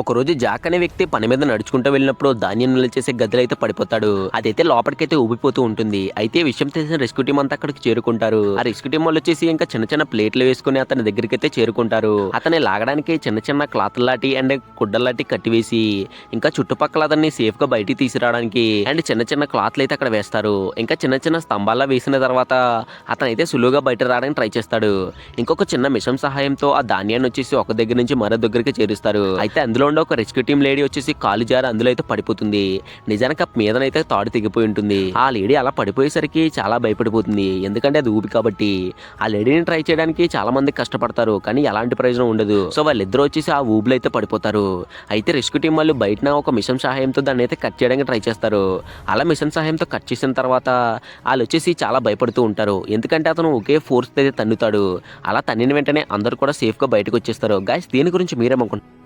ఒకరోజు జాక్ అనే వ్యక్తి పని మీద నడుచుకుంటూ వెళ్ళినప్పుడు ధాన్యం నిల్వ చేసే గదిలో అయితే పడిపోతాడు. అదైతే లోపలికైతే ఊపిపోతూ ఉంటుంది. అయితే విషయం తెలిసిన రెస్క్యూ టీం అంతా అక్కడికి చేరుకుంటారు. ఆ రెస్క్యూ టీం వాళ్ళు వచ్చేసి ఇంకా చిన్న చిన్న ప్లేట్లు వేసుకుని అతని దగ్గరికి అయితే చేరుకుంటారు. అతన్ని లాగడానికి చిన్న చిన్న క్లాత్ లాంటి అండ్ కుడ్డలాంటి కట్టివేసి ఇంకా చుట్టుపక్కల అతన్ని సేఫ్గా బయటికి తీసుకురావడానికి అండ్ చిన్న చిన్న క్లాత్లు అయితే అక్కడ వేస్తారు. ఇంకా చిన్న చిన్న స్తంభాల్లో వేసిన తర్వాత అతనైతే సులువుగా బయట రావడానికి ట్రై చేస్తాడు. ఇంకొక చిన్న మిషన్ సహాయంతో ఆ ధాన్యాన్ని వచ్చేసి ఒక దగ్గర నుంచి మరో దగ్గరికి చేరుస్తారు. అయితే అందులో ఉండే ఒక రెస్క్యూ టీం లేడీ వచ్చేసి కాలు జారి అందులో అయితే పడిపోతుంది. నిజానికి ఆ మీదనైతే తాడు తెగిపోయి ఉంటుంది. ఆ లేడీ అలా పడిపోయేసరికి చాలా భయపడిపోతుంది. ఎందుకంటే అది ఊపి కాబట్టి. ఆ లేడీని ట్రై చేయడానికి చాలా మంది కష్టపడతారు. కానీ ఎలాంటి ప్రయోజనం ఉండదు. సో వాళ్ళిద్దరూ వచ్చేసి ఆ ఊబులు అయితే పడిపోతారు. అయితే రెస్క్యూ టీం వాళ్ళు బయటన ఒక మిషన్ సహాయంతో దాన్ని అయితే కట్ చేయడానికి ట్రై చేస్తారు. అలా మిషన్ సహాయంతో కట్ చేసిన తర్వాత వాళ్ళు వచ్చేసి చాలా భయపడుతూ ఉంటారు. ఎందుకంటే అతను ఒకే ఫోర్స్ అయితే తన్నుతాడు. అలా తన్నిన వెంటనే అందరూ కూడా సేఫ్గా బయటకు వచ్చేస్తారు. గాయస్ దీని గురించి మీరేమనుకుంటారు